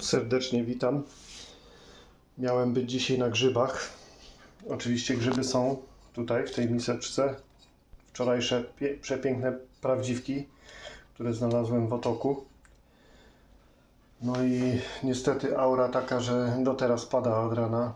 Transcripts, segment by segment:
serdecznie witam. Miałem być dzisiaj na grzybach. Oczywiście grzyby są tutaj w tej miseczce. Wczorajsze przepiękne prawdziwki, które znalazłem w otoku. No i niestety aura taka, że do teraz pada od rana.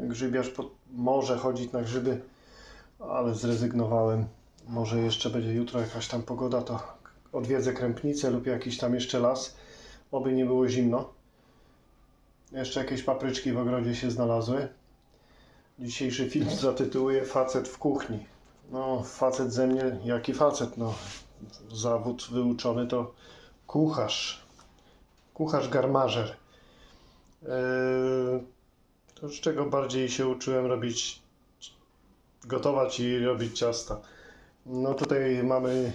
Grzybiarz może chodzić na grzyby, ale zrezygnowałem. Może jeszcze będzie jutro jakaś tam pogoda, to odwiedzę Krępnicę lub jakiś tam jeszcze las. Oby nie było zimno. Jeszcze jakieś papryczki w ogrodzie się znalazły. Dzisiejszy film zatytułuję Facet w kuchni. No, facet ze mnie, jaki facet, no. Zawód wyuczony to kucharz. Kucharz garmażer. Eee, to z czego bardziej się uczyłem robić, gotować i robić ciasta. No tutaj mamy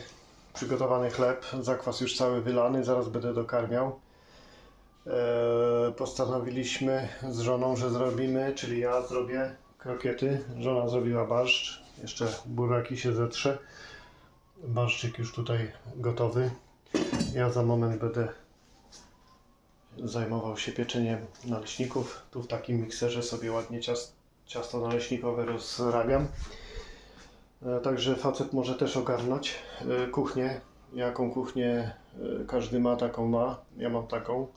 przygotowany chleb, zakwas już cały wylany, zaraz będę dokarmiał. Eee, postanowiliśmy z żoną, że zrobimy, czyli ja zrobię krokiety, żona zrobiła barszcz, jeszcze buraki się zetrze. Barszczyk już tutaj gotowy. Ja za moment będę zajmował się pieczeniem naleśników. Tu w takim mikserze sobie ładnie cias- ciasto naleśnikowe rozrabiam. E, Także facet może też ogarnąć e, kuchnię. Jaką kuchnię e, każdy ma, taką ma. Ja mam taką.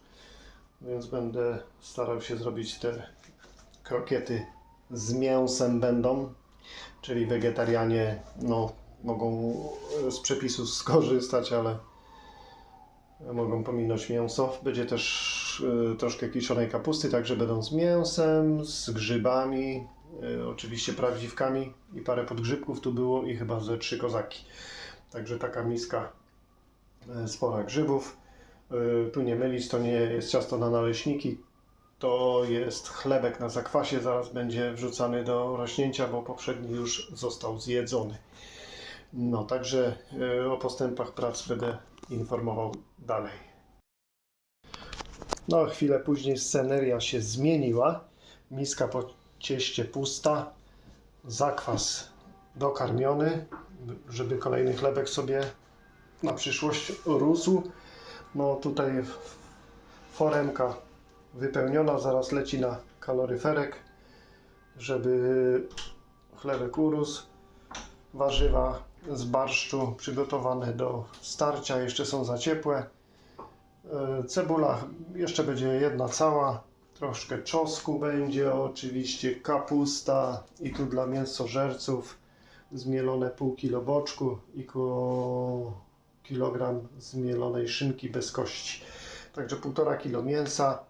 Więc będę starał się zrobić te krokiety z mięsem będą. Czyli wegetarianie no, mogą z przepisu skorzystać, ale mogą pominąć mięso. Będzie też e, troszkę kiszonej kapusty, także będą z mięsem, z grzybami, e, oczywiście prawdziwkami i parę podgrzybków tu było i chyba ze trzy kozaki. Także taka miska e, spora grzybów. E, Tu nie mylić, to nie jest ciasto na naleśniki, to jest chlebek na zakwasie, zaraz będzie wrzucany do rośnięcia, bo poprzedni już został zjedzony. No, także e, o postępach prac będę informował dalej. No, chwilę później sceneria się zmieniła. Miska po cieście pusta, zakwas dokarmiony, żeby kolejny chlebek sobie na przyszłość rósł. No tutaj foremka wypełniona, zaraz leci na kaloryferek, żeby chlebek urósł. Warzywa z barszczu przygotowane do starcia, jeszcze są za ciepłe. E, Cebula jeszcze będzie jedna cała, troszkę czosnku będzie, oczywiście kapusta i tu dla mięsożerców zmielone pół kilo boczku i koło kilogram zmielonej szynki bez kości. Także półtora kilo mięsa,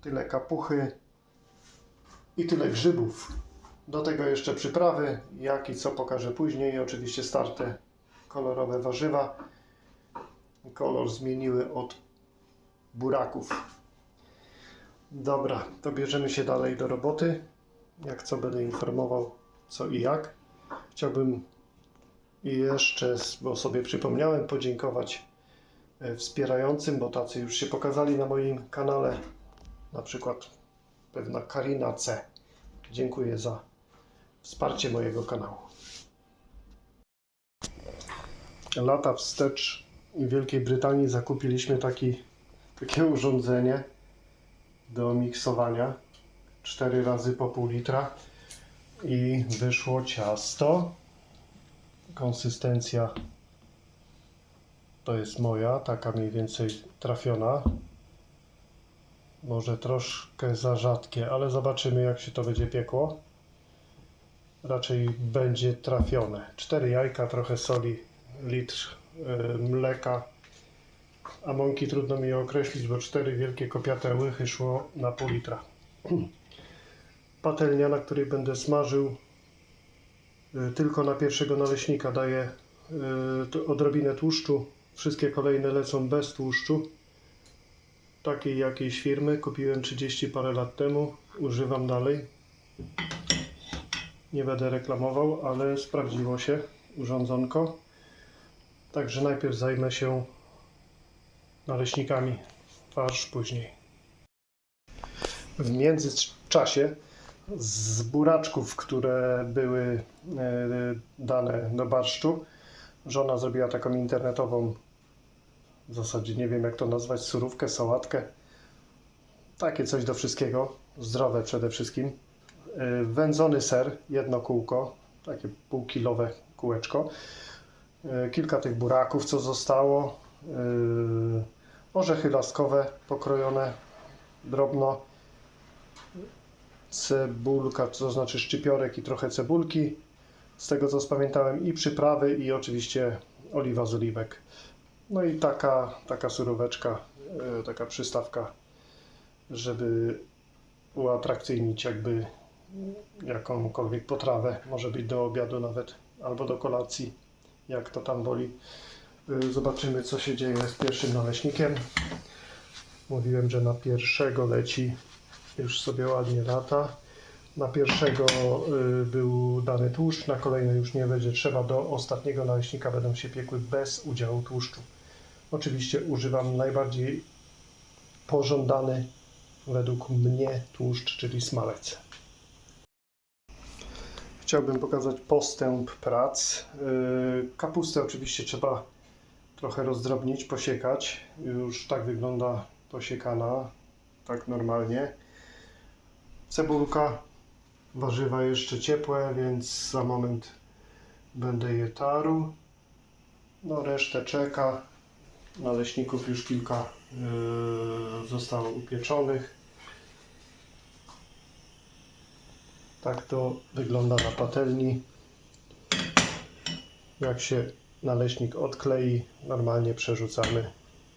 tyle kapuchy i tyle grzybów. Do tego jeszcze przyprawy, jak i co pokażę później. Oczywiście starte kolorowe warzywa. Kolor zmieniły od buraków. Dobra, to bierzemy się dalej do roboty. Jak co będę informował co i jak. Chciałbym i jeszcze, bo sobie przypomniałem, podziękować e, wspierającym, bo tacy już się pokazali na moim kanale. Na przykład pewna Karina C. Dziękuję za wsparcie mojego kanału. Lata wstecz w Wielkiej Brytanii zakupiliśmy taki, takie urządzenie do miksowania. 4 razy po pół litra i wyszło ciasto. Konsystencja to jest moja, taka mniej więcej trafiona. Może troszkę za rzadkie, ale zobaczymy jak się to będzie piekło. Raczej będzie trafione. 4 jajka, trochę soli, litr y, mleka. A mąki trudno mi określić, bo cztery wielkie kopiate łychy szło na pół litra. Patelnia, na której będę smażył tylko na pierwszego naleśnika daję y, odrobinę tłuszczu. Wszystkie kolejne lecą bez tłuszczu. Takiej jakiejś firmy kupiłem 30 parę lat temu. Używam dalej. Nie będę reklamował, ale sprawdziło się urządzonko. Także najpierw zajmę się naleśnikami, farsz później. W międzyczasie z buraczków, które były e, dane do barszczu, żona zrobiła taką internetową, w zasadzie nie wiem jak to nazwać, surówkę, sałatkę. Takie coś do wszystkiego. Zdrowe przede wszystkim. Y, Wędzony ser, jedno kółko, takie półkilowe kółeczko. Y, Kilka tych buraków, co zostało. Orzechy laskowe pokrojone drobno. Cebulka, to znaczy szczypiorek i trochę cebulki. Z tego co spamiętałem i przyprawy i oczywiście oliwa z oliwek. No i taka, taka suróweczka, y, taka przystawka, żeby uatrakcyjnić jakby jakąkolwiek potrawę. Może być do obiadu nawet, albo do kolacji, jak to tam woli. Y, Zobaczymy, co się dzieje z pierwszym naleśnikiem. Mówiłem, że na pierwszego leci już sobie ładnie lata. Na pierwszego y, był dany tłuszcz, na kolejny już nie będzie trzeba. Do ostatniego naleśnika będą się piekły bez udziału tłuszczu. Oczywiście używam najbardziej pożądany według mnie tłuszcz, czyli smalec. Chciałbym pokazać postęp prac. Yy, Kapustę oczywiście trzeba trochę rozdrobnić, posiekać. Już tak wygląda posiekana, tak normalnie. Cebulka, warzywa jeszcze ciepłe, więc za moment będę je tarł. No resztę czeka. Naleśników już kilka yy, zostało upieczonych. Tak to wygląda na patelni. Jak się naleśnik odklei, normalnie przerzucamy.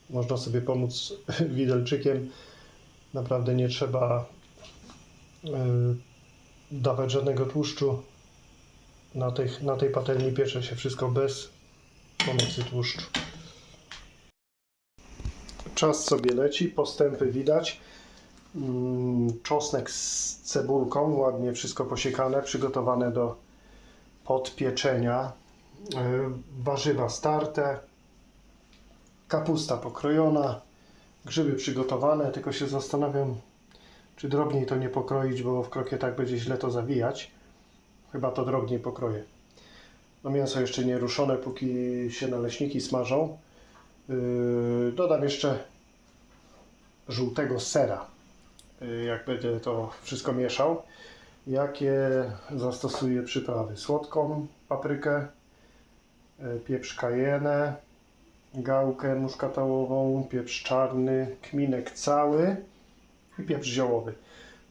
Można sobie pomóc widelczykiem. Naprawdę nie trzeba dawać żadnego tłuszczu. Na, tych, na tej patelni piecze się wszystko bez pomocy tłuszczu. Czas sobie leci, postępy widać. Mm, Czosnek z cebulką, ładnie wszystko posiekane, przygotowane do podpieczenia. Yy, Warzywa starte, kapusta pokrojona, grzyby przygotowane, tylko się zastanawiam, czy drobniej to nie pokroić, bo w krokietach będzie źle to zawijać. Chyba to drobniej pokroję. No mięso jeszcze nie ruszone, póki się naleśniki smażą. Yy, dodam jeszcze żółtego sera, yy, jak będę to wszystko mieszał. Jakie zastosuję przyprawy? Słodką paprykę, yy, pieprz cayenne, gałkę muszkatałową, pieprz czarny, kminek cały i pieprz ziołowy.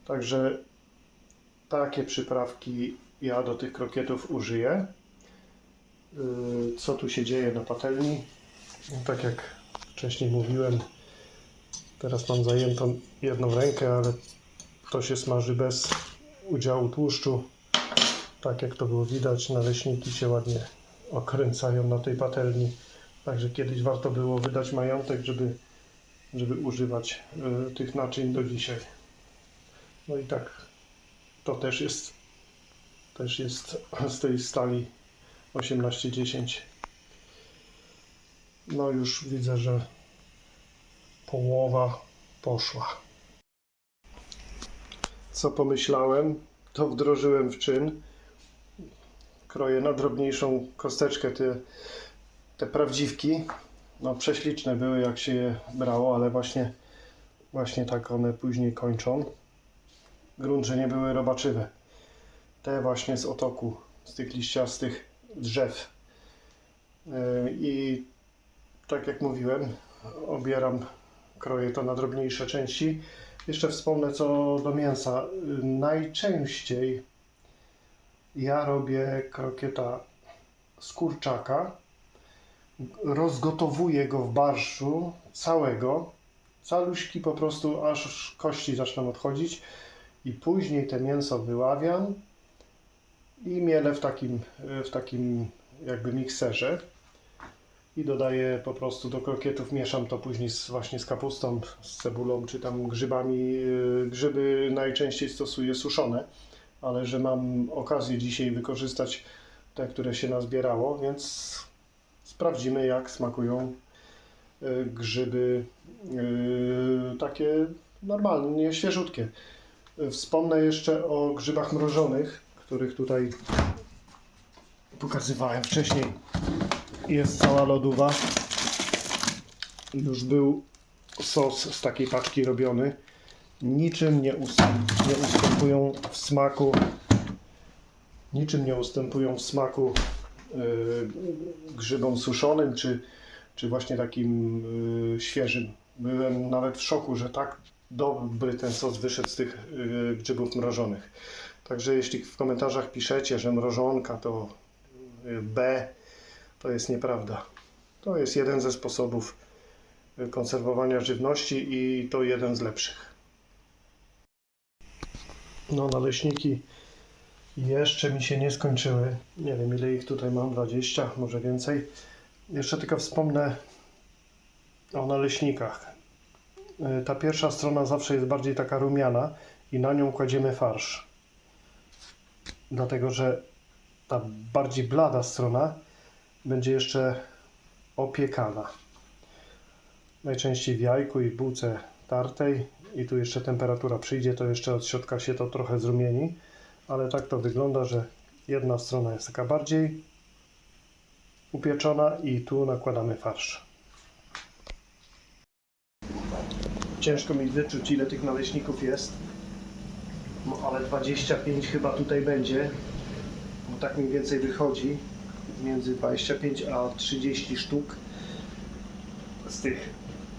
Także takie przyprawki ja do tych krokietów użyję. Yy, Co tu się dzieje na patelni? No, tak jak wcześniej mówiłem, teraz mam zajętą jedną rękę, ale to się smaży bez udziału tłuszczu. Tak jak to było widać, naleśniki się ładnie okręcają na tej patelni. Także kiedyś warto było wydać majątek, żeby, żeby używać y, tych naczyń do dzisiaj. No i tak, to też jest, też jest z tej stali 1810. No już widzę, że połowa poszła. Co pomyślałem, to wdrożyłem w czyn. Kroję na drobniejszą kosteczkę te, te prawdziwki. No prześliczne były jak się je brało, ale właśnie, właśnie tak one później kończą. Grunt, że nie były robaczywe. Te właśnie z otoku, z tych liściastych drzew. Yy, I tak jak mówiłem, obieram, kroję to na drobniejsze części. Jeszcze wspomnę co do mięsa. Najczęściej ja robię krokieta z kurczaka. Rozgotowuję go w barszczu całego. Caluśki po prostu, aż kości zaczną odchodzić. I później te mięso wyławiam i mielę w takim, w takim jakby mikserze i dodaję po prostu do krokietów, mieszam to później z, właśnie z kapustą, z cebulą czy tam grzybami. Yy, Grzyby najczęściej stosuję suszone, ale że mam okazję dzisiaj wykorzystać te, które się nazbierało, więc sprawdzimy jak smakują yy, grzyby yy, takie normalnie, świeżutkie. Wspomnę jeszcze o grzybach mrożonych, których tutaj pokazywałem wcześniej. Jest cała lodówa. Już był sos z takiej paczki robiony. niczym nie, nie ustępują w smaku niczym nie ustępują w smaku grzybom suszonym czy, czy właśnie takim yy, świeżym. Byłem nawet w szoku, że tak dobry ten sos wyszedł z tych yy, grzybów mrożonych. Także jeśli w komentarzach piszecie, że mrożonka to B, to jest nieprawda. To jest jeden ze sposobów konserwowania żywności i to jeden z lepszych. No, naleśniki jeszcze mi się nie skończyły. Nie wiem ile ich tutaj mam, 20, może więcej. Jeszcze tylko wspomnę o naleśnikach. Y, Ta pierwsza strona zawsze jest bardziej taka rumiana i na nią kładziemy farsz. Dlatego, że ta bardziej blada strona będzie jeszcze opiekana. Najczęściej w jajku i w bułce tartej i tu jeszcze temperatura przyjdzie, to jeszcze od środka się to trochę zrumieni ale tak to wygląda, że jedna strona jest taka bardziej upieczona i tu nakładamy farsz. Ciężko mi wyczuć ile tych naleśników jest, no ale 25 chyba tutaj będzie, bo tak mniej więcej wychodzi między 25 a 30 sztuk z tych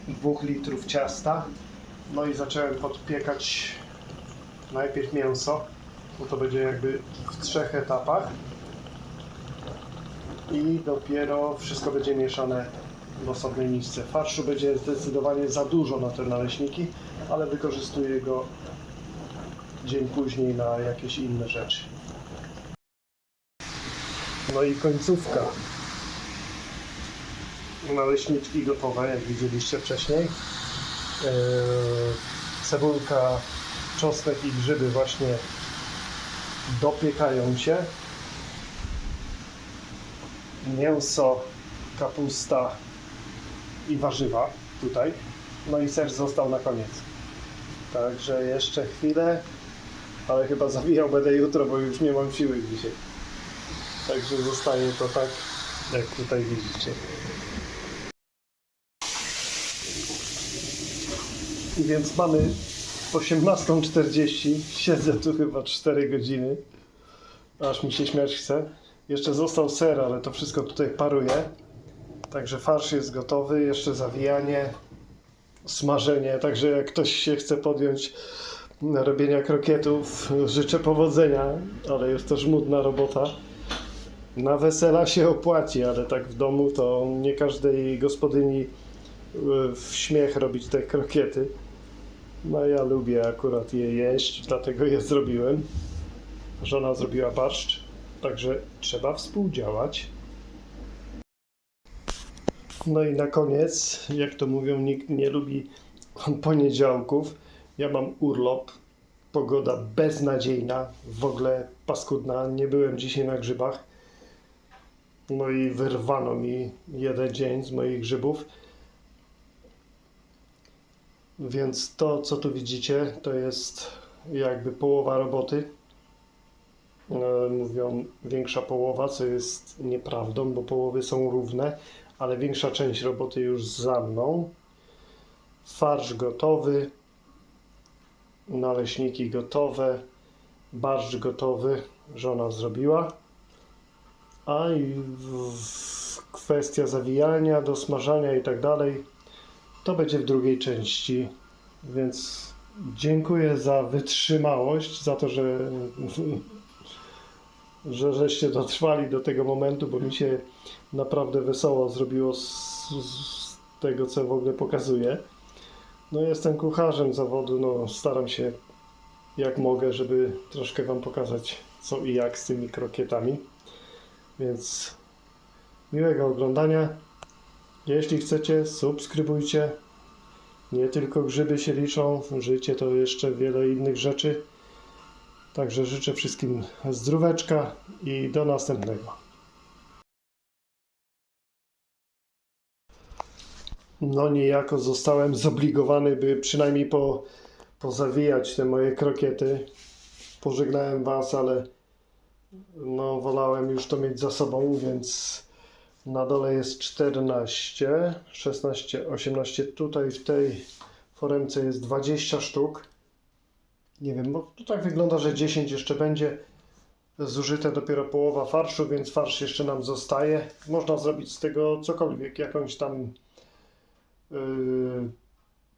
2 litrów ciasta. No i zacząłem podpiekać najpierw mięso, bo to będzie jakby w trzech etapach i dopiero wszystko będzie mieszane w osobnej misce. Farszu będzie zdecydowanie za dużo na te naleśniki, ale wykorzystuję go dzień później na jakieś inne rzeczy. No i końcówka. Naleśniczki gotowe, jak widzieliście wcześniej. Eee, cebulka, czosnek i grzyby właśnie dopiekają się. Mięso, kapusta i warzywa tutaj. No i ser został na koniec. Także jeszcze chwilę, ale chyba zawijał będę jutro, bo już nie mam siły dzisiaj. Także zostaje to tak, jak tutaj widzicie. I więc mamy 18.40, siedzę tu chyba 4 godziny, aż mi się śmiać chce. Jeszcze został ser, ale to wszystko tutaj paruje. Także farsz jest gotowy, jeszcze zawijanie, smażenie. Także jak ktoś się chce podjąć robienia krokietów, życzę powodzenia, ale jest to żmudna robota. Na wesela się opłaci, ale tak w domu to nie każdej gospodyni y, w śmiech robić te krokiety. No ja lubię akurat je jeść, dlatego je zrobiłem. Żona zrobiła barszcz, także trzeba współdziałać. No i na koniec, jak to mówią, nikt nie lubi poniedziałków. Ja mam urlop, pogoda beznadziejna, w ogóle paskudna. Nie byłem dzisiaj na grzybach. No i wyrwano mi jeden dzień z moich grzybów. Więc to, co tu widzicie, to jest jakby połowa roboty. E, Mówią większa połowa, co jest nieprawdą, bo połowy są równe, ale większa część roboty już za mną. Farsz gotowy, naleśniki gotowe, barszcz gotowy, żona zrobiła. A i kwestia zawijania, dosmażania i tak dalej to będzie w drugiej części, więc dziękuję za wytrzymałość, za to, że, że żeście dotrwali do tego momentu, bo mi się naprawdę wesoło zrobiło z, z tego, co w ogóle pokazuję. No jestem kucharzem zawodu, no staram się jak mogę, żeby troszkę Wam pokazać co i jak z tymi krokietami. Więc miłego oglądania. Jeśli chcecie, subskrybujcie. Nie tylko grzyby się liczą, życie to jeszcze wiele innych rzeczy. Także życzę wszystkim zdróweczka i do następnego. No niejako zostałem zobligowany, by przynajmniej po, pozawijać te moje krokiety. Pożegnałem Was, ale no wolałem już to mieć za sobą, więc na dole jest 14, 16, 18. Tutaj w tej foremce jest 20 sztuk. Nie wiem, bo to tak wygląda, że 10 jeszcze będzie zużyte dopiero połowa farszu, więc farsz jeszcze nam zostaje. Można zrobić z tego cokolwiek, jakąś tam yy,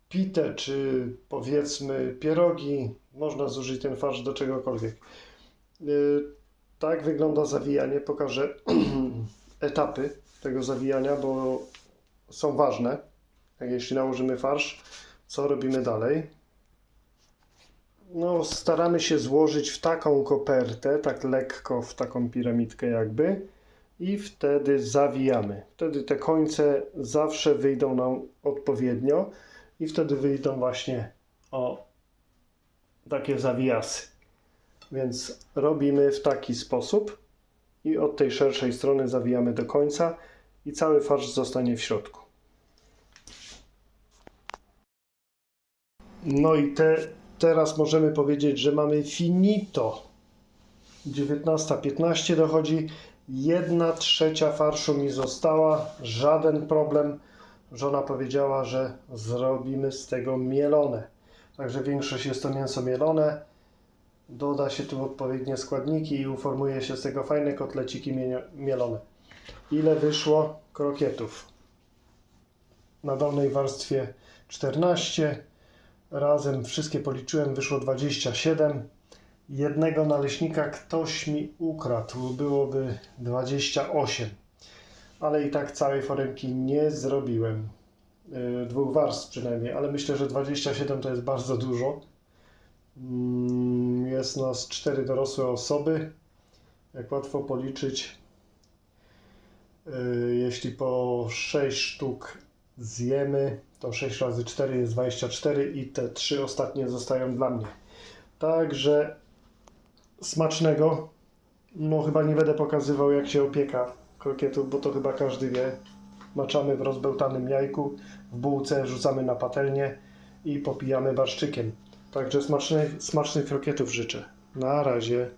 pitę, czy powiedzmy pierogi. Można zużyć ten farsz do czegokolwiek. Yy, tak wygląda zawijanie. Pokażę etapy tego zawijania, bo są ważne. Jak jeśli nałożymy farsz, co robimy dalej? No, staramy się złożyć w taką kopertę, tak lekko w taką piramidkę jakby i wtedy zawijamy. Wtedy te końce zawsze wyjdą nam odpowiednio i wtedy wyjdą właśnie o takie zawijasy. Więc robimy w taki sposób i od tej szerszej strony zawijamy do końca i cały farsz zostanie w środku. No i te, teraz możemy powiedzieć, że mamy finito. 19.15 dochodzi. Jedna trzecia farszu mi została. Żaden problem. Żona powiedziała, że zrobimy z tego mielone. Także większość jest to mięso mielone. Doda się tu odpowiednie składniki i uformuje się z tego fajne kotleciki mielone. Ile wyszło krokietów? Na dolnej warstwie 14, razem wszystkie policzyłem, wyszło 27. Jednego naleśnika ktoś mi ukradł, byłoby 28. Ale i tak całej foremki nie zrobiłem. Yy, Dwóch warstw przynajmniej, ale myślę, że 27 to jest bardzo dużo. Mm, Jest nas cztery dorosłe osoby. Jak łatwo policzyć, yy, jeśli po 6 sztuk zjemy, to 6 razy 4 jest 24 i te trzy ostatnie zostają dla mnie. Także smacznego. No chyba nie będę pokazywał jak się opieka krokietów, bo to chyba każdy wie. Maczamy w rozbełtanym jajku, w bułce rzucamy na patelnię i popijamy barszczykiem. Także smacznych, smacznych krokietów życzę. Na razie.